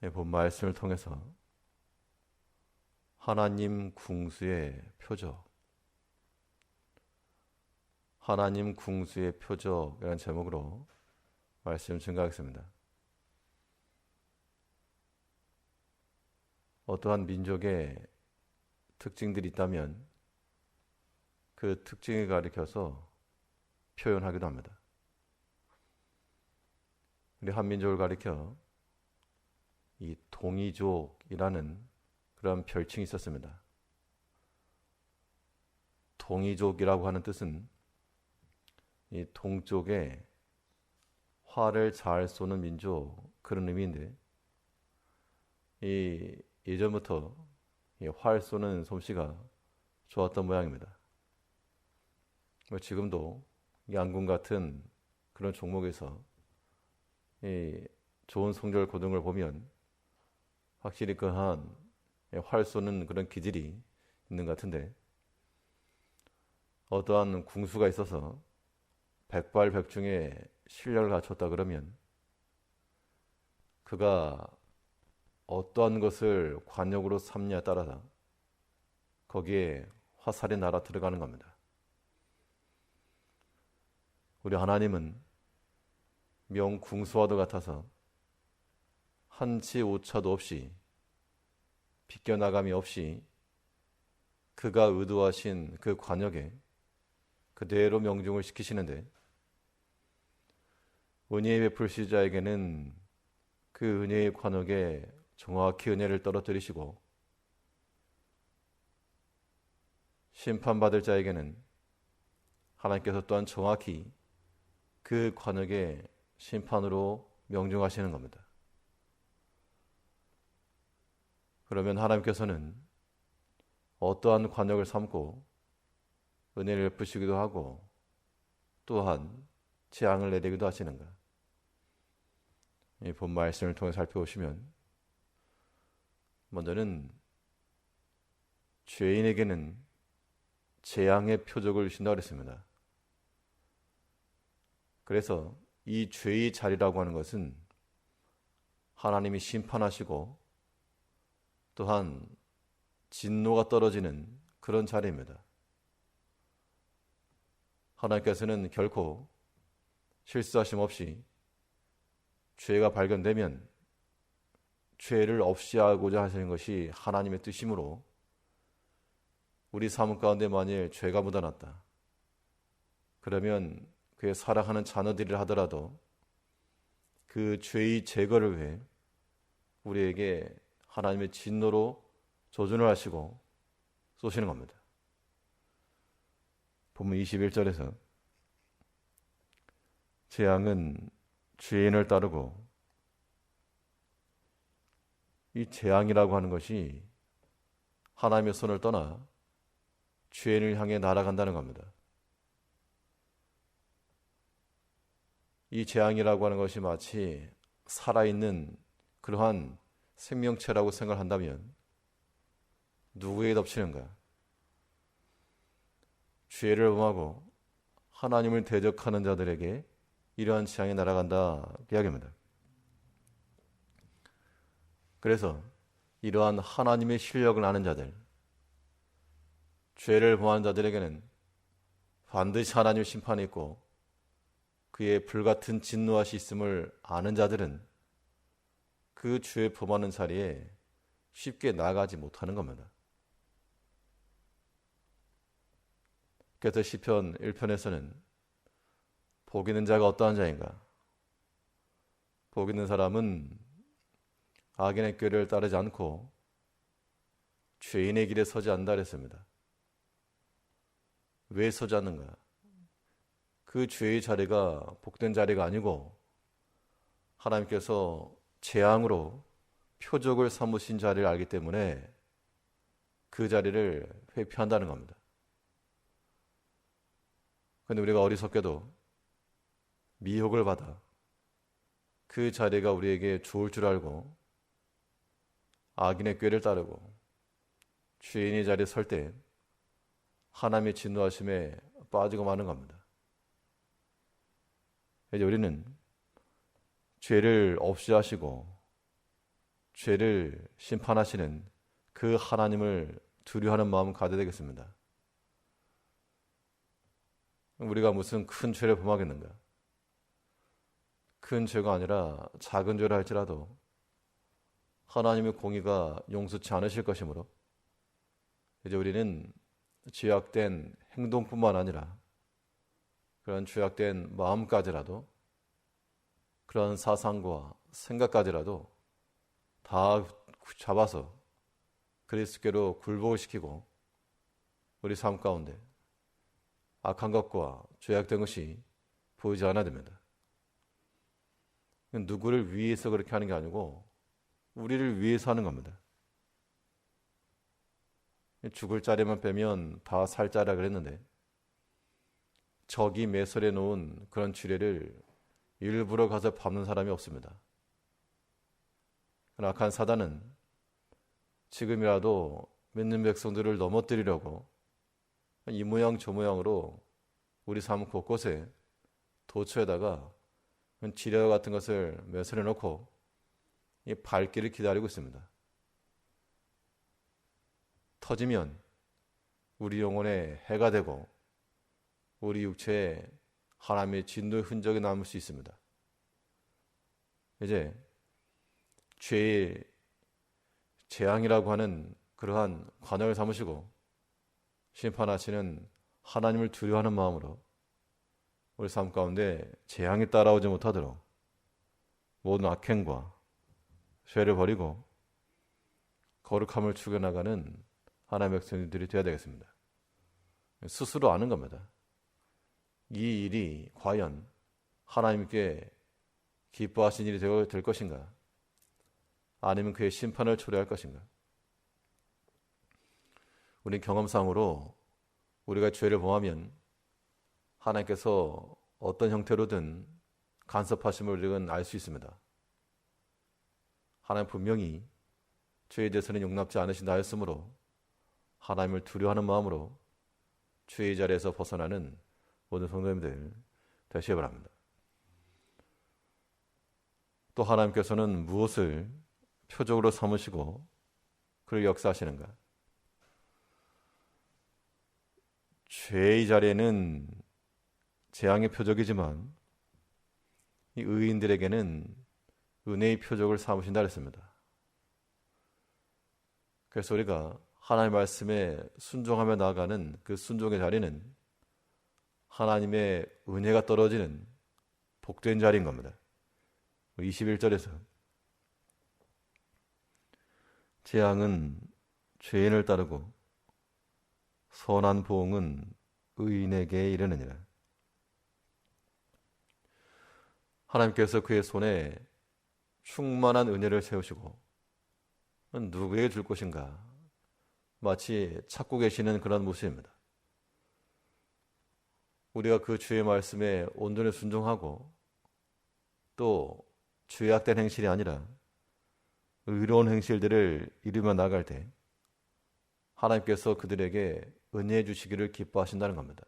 본 말씀을 통해서 하나님 궁수의 표적, 하나님 궁수의 표적이라는 제목으로 말씀 증가하겠습니다. 어떠한 민족의 특징들이 있다면 그 특징을 가리켜서 표현하기도 합니다. 우리 한민족을 가리켜 이 동이족이라는 그런 별칭이 있었습니다. 동이족이라고 하는 뜻은 이 동쪽에 활을 잘 쏘는 민족 그런 의미인데 이 예전부터 활 쏘는 솜씨가 좋았던 모양입니다. 뭐 지금도 양궁 같은 그런 종목에서 좋은 성적을 거둔 걸 보면 확실히 그한 활 쏘는 그런 기질이 있는 것 같은데 어떠한 궁수가 있어서 백발백중의 실력을 갖췄다 그러면 그가 어떠한 것을 관역으로 삼냐에 따라서 거기에 화살이 날아 들어가는 겁니다. 우리 하나님은 명궁수와도 같아서 한치 오차도 없이 비껴나감이 없이 그가 의도하신 그 관역에 그대로 명중을 시키시는데 은혜의 베풀 자에게는 그 은혜의 관역에 정확히 은혜를 떨어뜨리시고 심판받을 자에게는 하나님께서 또한 정확히 그 관역에 심판으로 명중하시는 겁니다. 그러면 하나님께서는 어떠한 관역을 삼고 은혜를 베푸시기도 하고 또한 재앙을 내리기도 하시는가? 이 본 말씀을 통해 살펴보시면 먼저는 죄인에게는 재앙의 표적을 주신다고 그랬습니다. 그래서 이 죄의 자리라고 하는 것은 하나님이 심판하시고 또한 진노가 떨어지는 그런 자리입니다. 하나님께서는 결코 실수하심 없이 죄가 발견되면 죄를 없이 하고자 하시는 것이 하나님의 뜻이므로 우리 삶 가운데 만일 죄가 묻어났다. 그러면 그의 사랑하는 자녀들이라 하더라도 그 죄의 제거를 위해 우리에게 하나님의 진노로 조준을 하시고 쏘시는 겁니다. 본문 21절에서 재앙은 죄인을 따르고 이 재앙이라고 하는 것이 하나님의 손을 떠나 죄인을 향해 날아간다는 겁니다. 이 재앙이라고 하는 것이 마치 살아있는 그러한 생명체라고 생각한다면 누구에게 덮치는가? 죄를 범하고 하나님을 대적하는 자들에게 이러한 재앙이 날아간다 이야기입니다. 그래서 이러한 하나님의 실력을 아는 자들, 죄를 범하는 자들에게는 반드시 하나님의 심판이 있고 그의 불같은 진노하시 있음을 아는 자들은 그 죄에 범하는 자리에 쉽게 나가지 못하는 겁니다. 그래서 시편 1편에서는 복 있는 자가 어떠한 자인가? 복 있는 사람은 악인의 꾀를 따르지 않고 죄인의 길에 서지 않다 그랬습니다. 왜 서지 않는가? 그 죄의 자리가 복된 자리가 아니고 하나님께서 재앙으로 표적을 삼으신 자리를 알기 때문에 그 자리를 회피한다는 겁니다. 그런데 우리가 어리석게도 미혹을 받아 그 자리가 우리에게 좋을 줄 알고 악인의 꾀를 따르고 죄인의 자리에 설 때 하나님의 진노하심에 빠지고 마는 겁니다. 이제 우리는 죄를 없이 하시고 죄를 심판하시는 그 하나님을 두려워하는 마음 가져야 되겠습니다. 우리가 무슨 큰 죄를 범하겠는가? 큰 죄가 아니라 작은 죄를 할지라도 하나님의 공의가 용서치 않으실 것이므로 이제 우리는 죄악된 행동뿐만 아니라 그런 죄악된 마음까지라도 그런 사상과 생각까지라도 다 잡아서 그리스도께로 굴복을 시키고 우리 삶 가운데 악한 것과 죄악된 것이 보이지 않아야 됩니다. 누구를 위해서 그렇게 하는 게 아니고 우리를 위해서 하는 겁니다. 죽을 자리만 빼면 다 살 자라 그랬는데 적이 매설해 놓은 그런 주례를 일부러 가서 밟는 사람이 없습니다. 악한 사단은 지금이라도 믿는 백성들을 넘어뜨리려고 이 모양 저 모양으로 우리 삶 곳곳에 도처에다가 지뢰 같은 것을 매설해 놓고 이 발길을 기다리고 있습니다. 터지면 우리 영혼에 해가 되고 우리 육체에 하나님의 진노의 흔적이 남을 수 있습니다. 이제 죄의 재앙이라고 하는 그러한 관역을 삼으시고 심판하시는 하나님을 두려워하는 마음으로 우리 삶 가운데 재앙이 따라오지 못하도록 모든 악행과 죄를 버리고 거룩함을 추겨나가는 하나님의 백성들이 되어야 되겠습니다. 스스로 아는 겁니다. 이 일이 과연 하나님께 기뻐하신 일이 될 것인가? 아니면 그의 심판을 초래할 것인가? 우리 경험상으로 우리가 죄를 범하면 하나님께서 어떤 형태로든 간섭하심을 우리는 알 수 있습니다. 하나님 분명히 죄에 대해서는 용납지 않으신다 하였으므로 하나님을 두려워하는 마음으로 죄의 자리에서 벗어나는 모든 성도님들 되시기 바랍니다. 또 하나님께서는 무엇을 표적으로 삼으시고 그를 역사하시는가? 죄의 자리에는 재앙의 표적이지만 이 의인들에게는 은혜의 표적을 삼으신다 그랬습니다. 그래서 우리가 하나님의 말씀에 순종하며 나아가는 그 순종의 자리는 하나님의 은혜가 떨어지는 복된 자리인 겁니다. 21절에서 재앙은 죄인을 따르고 선한 보응은 의인에게 이르느니라. 하나님께서 그의 손에 충만한 은혜를 세우시고 누구에게 줄 것인가 마치 찾고 계시는 그런 모습입니다. 우리가 그 주의 말씀에 온전히 순종하고 또 죄악된 행실이 아니라 의로운 행실들을 이루며 나갈 때 하나님께서 그들에게 은혜해 주시기를 기뻐하신다는 겁니다.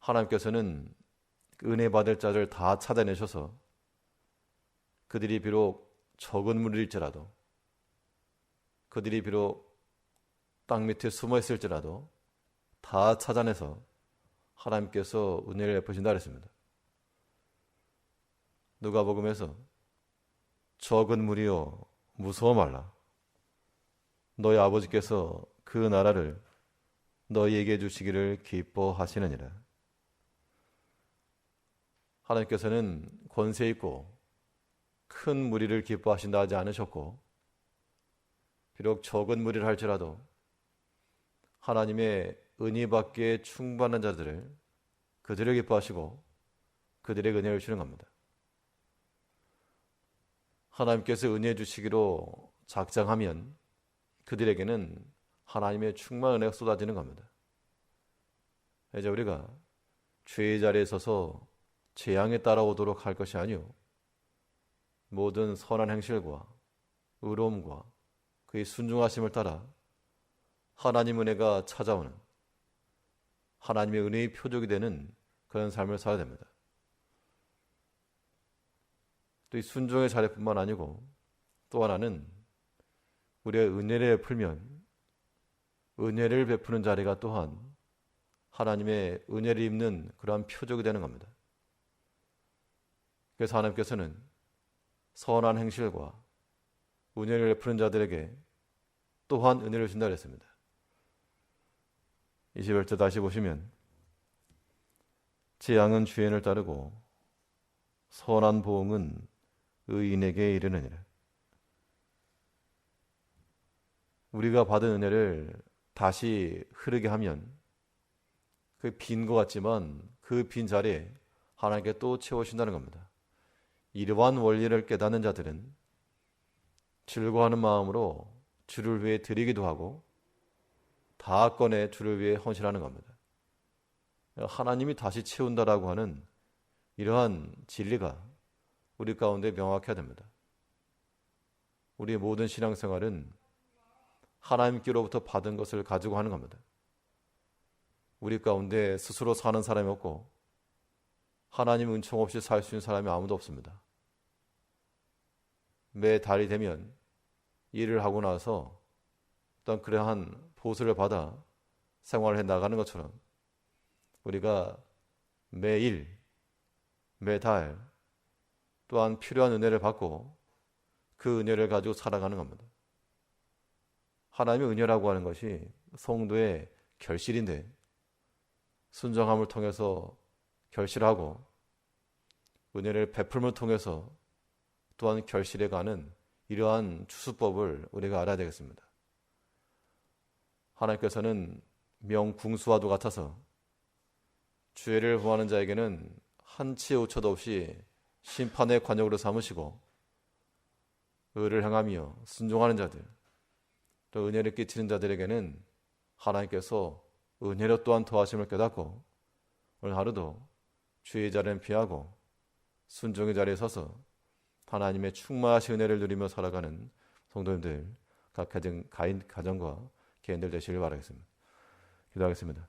하나님께서는 은혜 받을 자를 다 찾아내셔서 그들이 비록 적은 무리일지라도 그들이 비록 땅 밑에 숨어 있을지라도 다 찾아내서 하나님께서 은혜를 베푸신다 그랬습니다. 누가복음에서 적은 무리여 무서워 말라. 너희 아버지께서 그 나라를 너희에게 주시기를 기뻐하시느니라. 하나님께서는 권세 있고 큰 무리를 기뻐하신다 하지 않으셨고 비록 적은 무리를 할지라도 하나님의 은혜 받기에 충분한 자들을 그들을 기뻐하시고 그들의 은혜를 주는 겁니다. 하나님께서 은혜 주시기로 작정하면 그들에게는 하나님의 충만한 은혜가 쏟아지는 겁니다. 이제 우리가 죄의 자리에 서서 재앙에 따라오도록 할 것이 아니요 모든 선한 행실과 의로움과 그의 순종하심을 따라 하나님 은혜가 찾아오는 하나님의 은혜의 표적이 되는 그런 삶을 살아야 됩니다. 또 이 순종의 자리뿐만 아니고 또 하나는 우리의 은혜를 베풀면 은혜를 베푸는 자리가 또한 하나님의 은혜를 입는 그러한 표적이 되는 겁니다. 그래서 하나님께서는 선한 행실과 은혜를 베푸는 자들에게 또한 은혜를 준다 그랬습니다. 21절 다시 보시면 재앙은 주인을 따르고 선한 보응은 의인에게 이르느니라. 우리가 받은 은혜를 다시 흐르게 하면 그 빈 것 같지만 그 빈 자리에 하나님께 또 채워주신다는 겁니다. 이러한 원리를 깨닫는 자들은 즐거워하는 마음으로 주를 위해 드리기도 하고 다 꺼내 주를 위해 헌신하는 겁니다. 하나님이 다시 채운다라고 하는 이러한 진리가 우리 가운데 명확해야 됩니다. 우리의 모든 신앙생활은 하나님께로부터 받은 것을 가지고 하는 겁니다. 우리 가운데 스스로 사는 사람이 없고 하나님 은총 없이 살 수 있는 사람이 아무도 없습니다. 매 달이 되면 일을 하고 나서 어떤 그러한 보수를 받아 생활을 해 나가는 것처럼 우리가 매일, 매달 또한 필요한 은혜를 받고 그 은혜를 가지고 살아가는 겁니다. 하나님의 은혜라고 하는 것이 성도의 결실인데 순정함을 통해서 결실하고 은혜를 베풀음을 통해서 또한 결실해 가는 이러한 추수법을 우리가 알아야 되겠습니다. 하나님께서는 명궁수와도 같아서 죄를 범하는 자에게는 한치의 오차도 없이 심판의 관역으로 삼으시고 의를 행하며 순종하는 자들 또 은혜를 끼치는 자들에게는 하나님께서 은혜로 또한 도하심을 깨닫고 오늘 하루도 주의 자리는 피하고 순종의 자리에 서서 하나님의 충만하신 은혜를 누리며 살아가는 성도님들 각 가정, 가정과 개인들 되시길 바라겠습니다. 기도하겠습니다.